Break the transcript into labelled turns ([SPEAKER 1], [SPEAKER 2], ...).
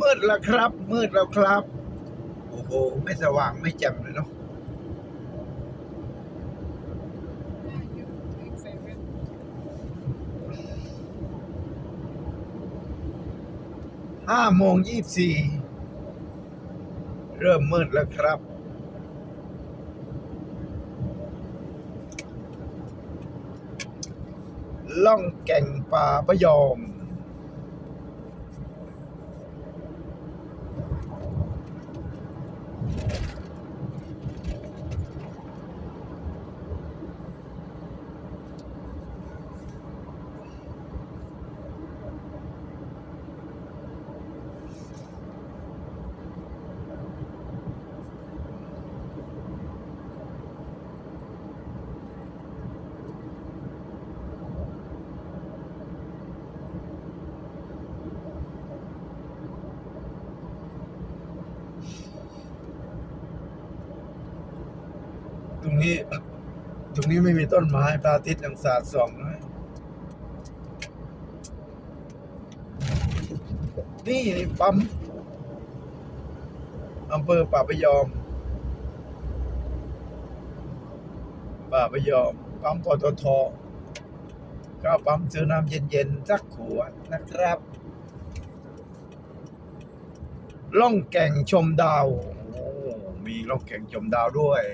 [SPEAKER 1] มืดแล้วครับ มืดแล้วครับ โอ้โห ไม่สว่างไม่แจ่มเลยเนาะห้าโมงยี่สี่เริ่มมืดแล้วครับ ล่องแก่งป่าพะยอม ตรงนี้ ตรงนี้ไม่มีต้นไม้พระอาทิตย์ยังสาดส่องนะนี่ปั๊มอำเภอป่าพยอม ป่าพยอม ปั๊มปตทก็ปั๊มซื้อน้ำเย็นๆสักขวดนะครับ ล่องแก่งชมดาวโอ้มีล่องแก่งชมดาวด้วย